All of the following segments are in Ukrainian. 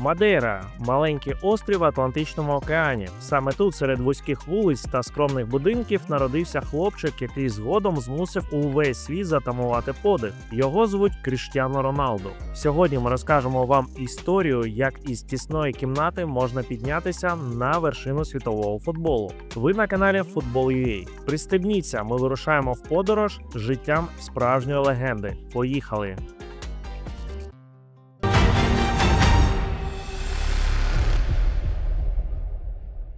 Мадейра маленький острів в Атлантичному океані. Саме тут, серед вузьких вулиць та скромних будинків, народився хлопчик, який згодом змусив увесь світ затамувати подих. Його звуть Кріштіано Роналду. Сьогодні ми розкажемо вам історію, як із тісної кімнати можна піднятися на вершину світового футболу. Ви на каналі Football.ua. Пристебніться, ми вирушаємо в подорож життям справжньої легенди. Поїхали!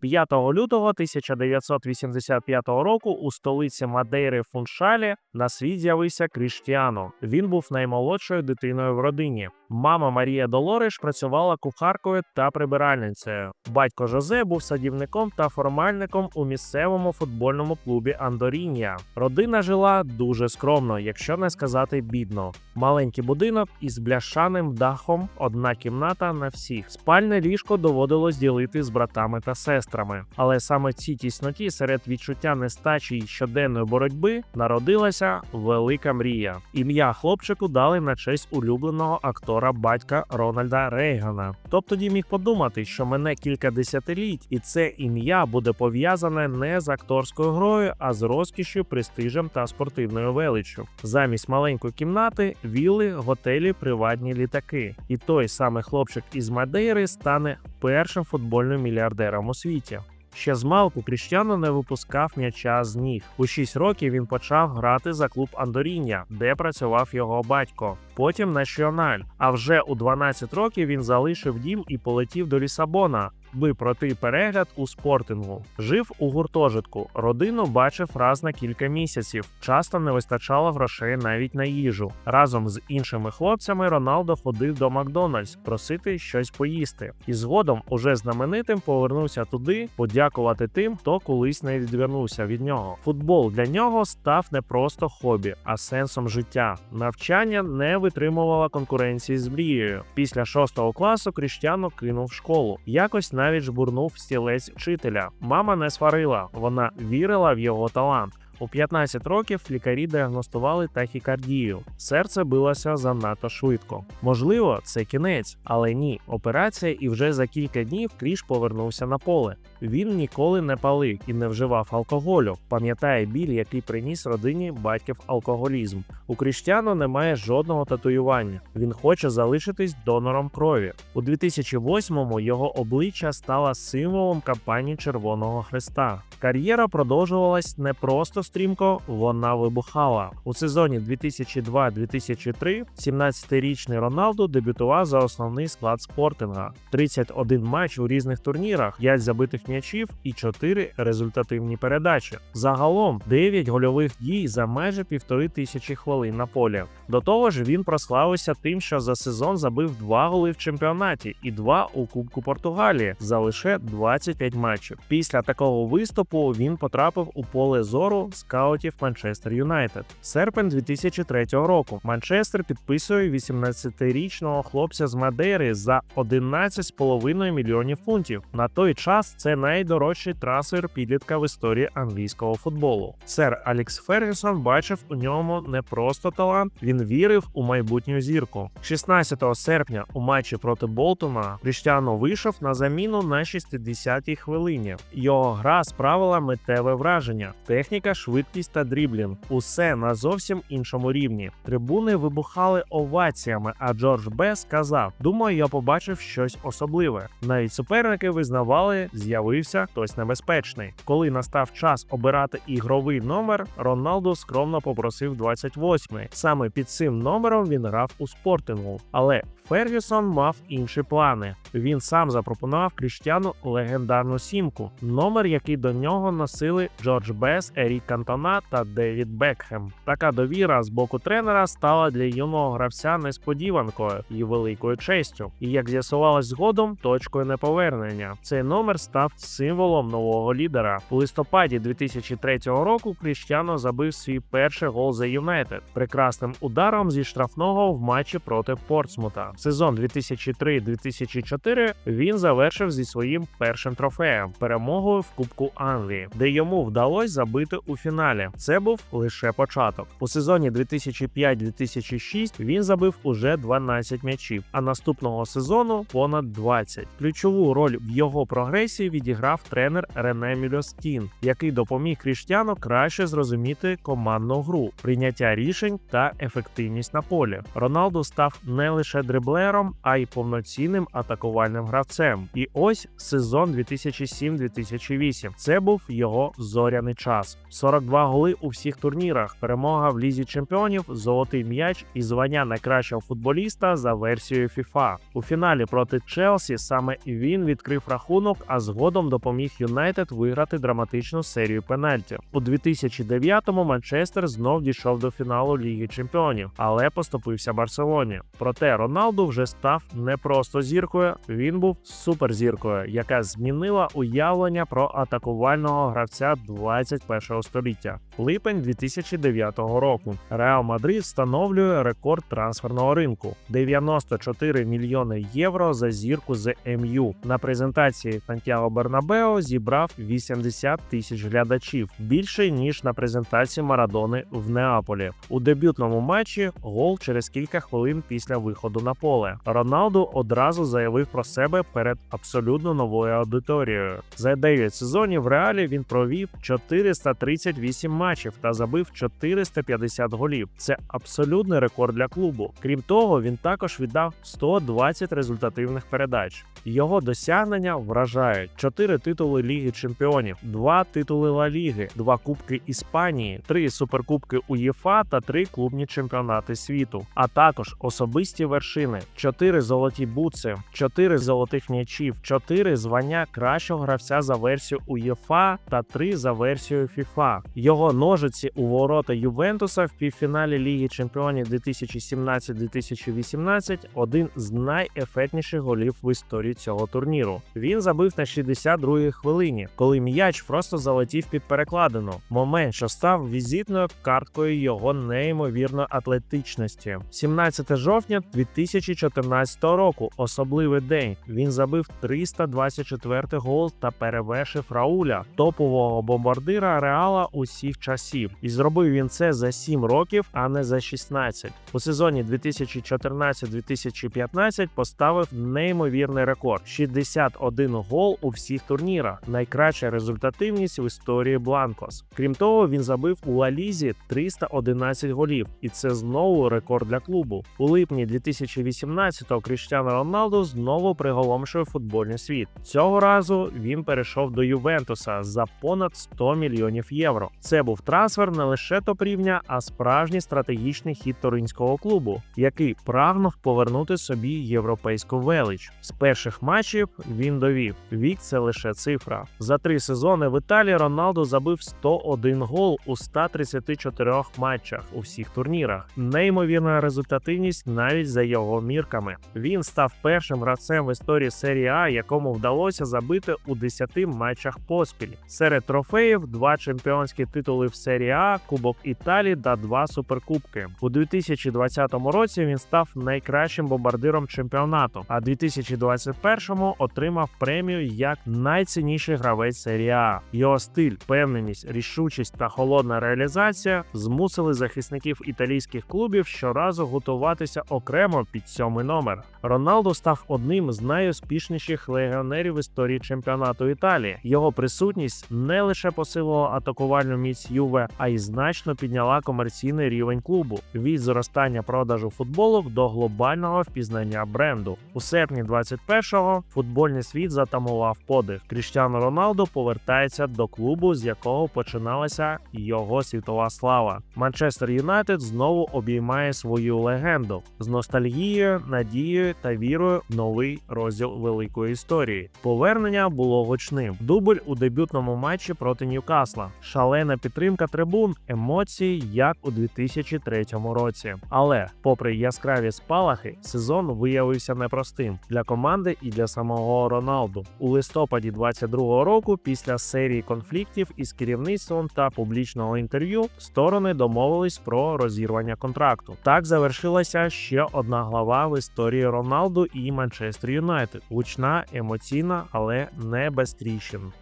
5 лютого 1985 року у столиці Мадейри Фуншалі на світ з'явився Кріштіану. Він був наймолодшою дитиною в родині. Мама Марія Долориш працювала кухаркою та прибиральницею. Батько Жозе був садівником та формальником у місцевому футбольному клубі Андорінія. Родина жила дуже скромно, якщо не сказати бідно. Маленький будинок із бляшаним дахом, одна кімната на всіх. Спальне ліжко доводилось ділити з братами та сестрами. Але саме в цій тісноті серед відчуття нестачі й щоденної боротьби народилася велика мрія. Ім'я хлопчику дали на честь улюбленого актора батька Рональда Рейгана. Хто б міг подумати, що мене кілька десятиліть, і це ім'я буде пов'язане не з акторською грою, а з розкішю, престижем та спортивною величчю. Замість маленької кімнати вілли, готелі, приватні літаки. І той самий хлопчик із Мадейри стане першим футбольним мільярдером у світі. Ще з малку Кріштіано не випускав м'яча з ніг. У 6 років він почав грати за клуб Андоріння, де працював його батько. Потім Національ. А вже у 12 років він залишив дім і полетів до Лісабона. Би пройти перегляд у спортингу. Жив у гуртожитку. Родину бачив раз на кілька місяців. Часто не вистачало грошей навіть на їжу. Разом з іншими хлопцями Роналдо ходив до Макдональдс просити щось поїсти. І згодом, уже знаменитим, повернувся туди подякувати тим, хто колись не відвернувся від нього. Футбол для нього став не просто хобі, а сенсом життя. Навчання не витримувало конкуренції з мрією. Після шостого класу Кріштіано кинув школу. Якось навіть жбурнув стілець вчителя. Мама не сварила, вона вірила в його талант. У 15 років лікарі діагностували тахікардію. Серце билося занадто швидко. Можливо, це кінець, але ні. Операція, і вже за кілька днів Кріш повернувся на поле. Він ніколи не палив і не вживав алкоголю. Пам'ятає біль, який приніс родині батьків алкоголізм. У Кріштіану немає жодного татуювання. Він хоче залишитись донором крові. У 2008-му його обличчя стало символом кампанії Червоного Хреста. Кар'єра продовжувалась не просто стрімко, вона вибухала. У сезоні 2002-2003 17-річний Роналду дебютував за основний склад спортинга. 31 матч у різних турнірах, 5 забитих м'ячів і 4 результативні передачі. Загалом 9 гольових дій за майже півтори тисячі хвилин на полі. До того ж, він прославився тим, що за сезон забив 2 голи в чемпіонаті і 2 у Кубку Португалії за лише 25 матчів. Після такого виступу він потрапив у поле зору скаутів Манчестер Юнайтед. Серпень 2003 року Манчестер підписує 18-річного хлопця з Мадейри за 11,5 мільйонів фунтів. На той час це найдорожчий трансфер підлітка в історії англійського футболу. Сер Алікс Фергюсон бачив у ньому не просто талант, він вірив у майбутню зірку. 16 серпня у матчі проти Болтона Кріштіано вийшов на заміну на 60-й хвилині. Його гра справила митеве враження, техніка, швидкість та дріблінг. Усе на зовсім іншому рівні. Трибуни вибухали оваціями, а Джордж Б сказав: Думаю, я побачив щось особливе. Навіть суперники визнавали, з'явився хтось небезпечний. Коли настав час обирати ігровий номер, Роналду скромно попросив 28-й. Саме під цим номером він грав у спортингу. Але Фергюсон мав інші плани. Він сам запропонував Кріштіану легендарну сімку, номер, який до нього носили Джордж Бес, Ерік Кантона та Девід Бекхем. Така довіра з боку тренера стала для юного гравця несподіванкою і великою честю. І як з'ясувалось згодом, точкою неповернення. Цей номер став символом нового лідера. У листопаді 2003 року Кріштіано забив свій перший гол за Юнайтед прекрасним ударом зі штрафного в матчі проти Портсмута. Сезон 2003-2004 він завершив зі своїм першим трофеєм перемогою в Кубку Англії, де йому вдалося забити у фіналі. Це був лише початок. У сезоні 2005-2006 він забив уже 12 м'ячів, а наступного сезону понад 20. Ключову роль в його прогресії відіграв тренер Рене Мільостін, який допоміг Кріштіану краще зрозуміти командну гру, прийняття рішень та ефективність на полі. Роналду став не лише дриблером, а й повноцінним атакувальним гравцем. І ось сезон 2007-2008. Це був його зоряний час. 42 голи у всіх турнірах, перемога в лізі чемпіонів, золотий м'яч і звання найкращого футболіста за версією FIFA. У фіналі проти Челсі саме він відкрив рахунок, а згодом допоміг Юнайтед виграти драматичну серію пенальтів. У 2009-му Манчестер знов дійшов до фіналу Ліги Чемпіонів, але поступився Барселоні. Проте Роналду вже став не просто зіркою, він був суперзіркою, яка змінила уявлення про атакувального гравця 21-го століття. Липень 2009 року. Реал Мадрид встановлює рекорд трансферного ринку 94 мільйони євро за зірку з МЮ. На презентації Сантьяго Бернабео зібрав 80 тисяч глядачів більше ніж на презентації Марадони в Неаполі. У дебютному матчі гол через кілька хвилин після виходу на поле. Роналду одразу заявив про себе перед абсолютно новою аудиторією. За 9 сезонів в реалі він провів 438 матчів та забив 450 голів. Це абсолютний рекорд для клубу. Крім того, він також віддав 120 результативних передач. Його досягнення вражають: 4 титули Ліги Чемпіонів, 2 титули Ла Ліги, 2 Кубки Іспанії, 3 суперкубки УЄФА та 3 клубні чемпіонати світу, а також особисті вершини, 4 золоті бутси, 4 золотих м'ячів, 4 звання кращого гравця за версію УЄФА та 3 за версією ФІФА. Його ножиці у ворота Ювентуса в півфіналі Ліги Чемпіонів 2017-2018 один з найефектніших голів в історії цього турніру. Він забив на 62-й хвилині, коли м'яч просто залетів під перекладину. Момент, що став візитною карткою його неймовірної атлетичності. 17 жовтня 2014 року. Особливий день. Він забив 324 гол та перевершив Рауля, топового бомбардира Реала усіх часів. І зробив він це за 7 років, а не за 16. У сезоні 2014-2015 поставив неймовірний рекорд: 61 гол у всіх турнірах. Найкраща результативність в історії Бланкос. Крім того, він забив у Лалізі 311 голів, і це знову рекорд для клубу. У липні 2018-го Кріштіано Роналду знову приголомшує футбольний світ. Цього разу він перейшов до Ювентуса за понад 100 мільйонів євро. Це був трансфер не лише топ-рівня, а справжній стратегічний хід туринського клубу, який прагнув повернути собі європейську велич. З перших матчів він довів: вік це лише цифра. За три сезони в Італії Роналду забив 101 гол у 134 матчах у всіх турнірах. Неймовірна результативність навіть за його мірками. Він став першим гравцем в історії серії А, якому вдалося забити у 10 матчах поспіль. Серед трофеїв два чемпіонські титули в серії А, Кубок Італії та два суперкубки. У 2020 році він став найкращим бомбардиром чемпіонату, а 2021-му отримав премію як найцінніший гравець серії А. Його стиль, впевненість, рішучість та холодна реалізація змусили захисників італійських клубів щоразу готуватися окремо під сьомий номер. Роналду став одним з найуспішніших легіонерів історії чемпіонату Італії. Його присутність не лише посилила атакувальну міць Юве, а й значно підняла комерційний рівень клубу від зростання продажу футболок до глобального впізнання бренду. У серпні 21-го футбольний світ затамував подих. Кріштіано Роналду повертається до клубу, з якого починалася його світова слава. Манчестер Юнайтед знову обіймає свою легенду з ностальгією, надією та вірою в новий розділ великої історії. Повернення було гучним. Дубль у дебютному матчі проти Ньюкасла, шалена підтримка трибун, емоції, як у 2003 році. Але, попри яскраві спалахи, сезон виявився непростим для команди і для самого Роналду. У листопаді листопаді 22-го року, після серії конфліктів із керівництвом та публічного інтерв'ю, сторони домовились про розірвання контракту. Так завершилася ще одна глава в історії Роналду і Манчестер Юнайтед. Гучна, емоційна, але не без тріщин.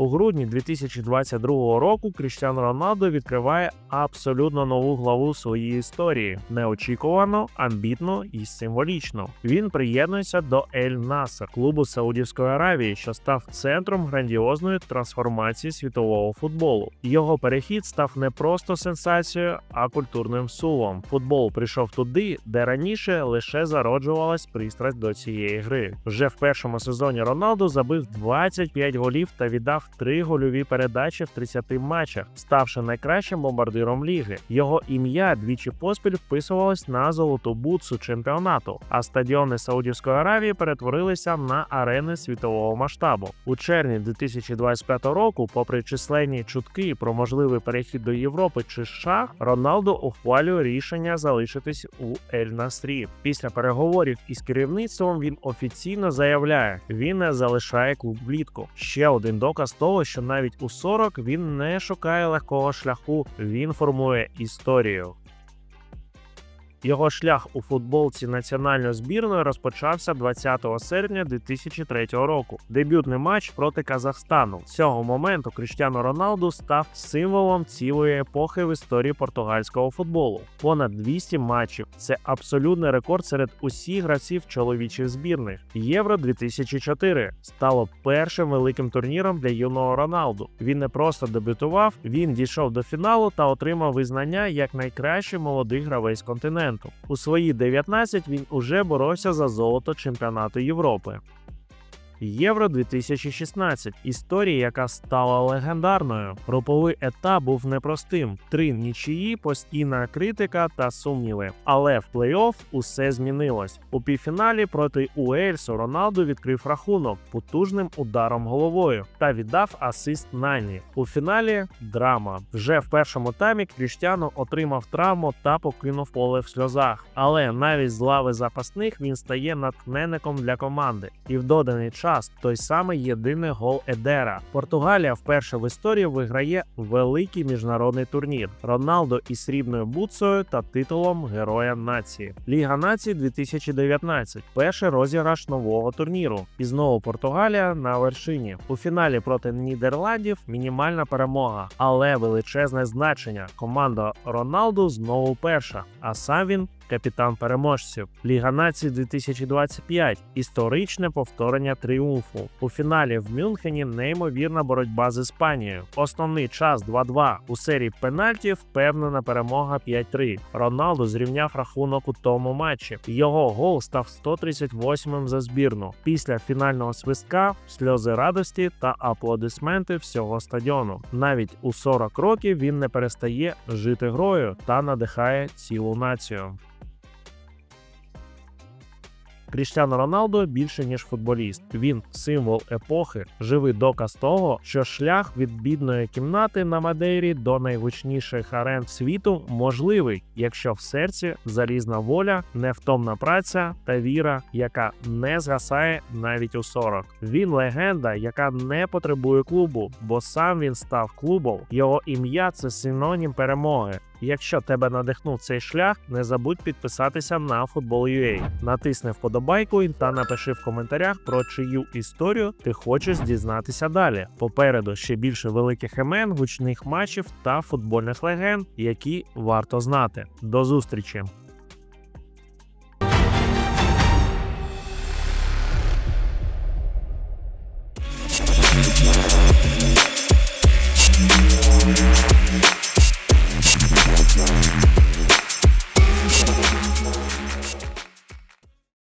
У грудні 2022 року Кріштіано Роналдо відкриває абсолютно нову главу своєї історії, неочікувано, амбітно і символічно. Він приєднується до Ель Насер, клубу Саудівської Аравії, що став центром грандіозної трансформації світового футболу. Його перехід став не просто сенсацією, а культурним сувом. Футбол прийшов туди, де раніше лише зароджувалась пристрасть до цієї гри. Вже в першому сезоні Роналду забив 25 голів та віддав три гольові передачі в 30 матчах, ставши найкращим бомбардиром ліги. Його ім'я двічі поспіль вписувалось на золоту бутсу чемпіонату, а стадіони Саудівської Аравії перетворилися на арени світового масштабу. У червні 2025 року, попри численні чутки про можливий перехід до Європи чи США, Роналдо ухвалює рішення залишитись у Ель Насрі. Після переговорів із керівництвом він офіційно заявляє, він не залишає клуб влітку. Ще один доказ того, що навіть у 40 він не шукає легкого шляху, він формує історію. Його шлях у футболці національної збірної розпочався 20 серпня 2003 року. Дебютний матч проти Казахстану. З цього моменту Кріштіано Роналду став символом цілої епохи в історії португальського футболу. Понад 200 матчів. Це абсолютний рекорд серед усіх гравців чоловічих збірних. Євро 2004 стало першим великим турніром для юного Роналду. Він не просто дебютував, він дійшов до фіналу та отримав визнання як найкращий молодий гравець континенту. У свої 19 він уже боровся за золото чемпіонату Європи. Євро 2016 історія, яка стала легендарною. Груповий етап був непростим: три нічиї, постійна критика та сумніви. Але в плей-офф усе змінилось. У півфіналі проти Уельсу Роналду відкрив рахунок потужним ударом головою та віддав асист Нані. У фіналі драма. Вже в першому таймі Кріштіано отримав травму та покинув поле в сльозах. Але навіть з лави запасних він стає натхненником для команди. І в доданий час той самий єдиний гол Едера. Португалія вперше в історії виграє великий міжнародний турнір. Роналдо із срібною бутсою та титулом Героя нації. Ліга націй 2019. Перший розіграш нового турніру. І знову Португалія на вершині. У фіналі проти Нідерландів мінімальна перемога, але величезне значення. Команда Роналду знову перша, а сам він капітан переможців. Ліга націй 2025 історичне повторення тріумфу. У фіналі в Мюнхені неймовірна боротьба з Іспанією. Основний час 2-2. У серії пенальтів впевнена перемога 5-3. Роналду зрівняв рахунок у тому матчі. Його гол став 138-м за збірну. Після фінального свистка сльози радості та аплодисменти всього стадіону. Навіть у 40 років він не перестає жити грою та надихає цілу націю. Кріштіано Роналдо більше ніж футболіст. Він символ епохи, живий доказ того, що шлях від бідної кімнати на Мадейрі до найгучніших арен світу можливий, якщо в серці залізна воля, невтомна праця та віра, яка не згасає навіть у 40. Він легенда, яка не потребує клубу, бо сам він став клубом. Його ім'я це синонім перемоги. Якщо тебе надихнув цей шлях, не забудь підписатися на Football.ua. Натисни вподобайку та напиши в коментарях про чию історію ти хочеш дізнатися далі. Попереду ще більше великих імен, гучних матчів та футбольних легенд, які варто знати. До зустрічі!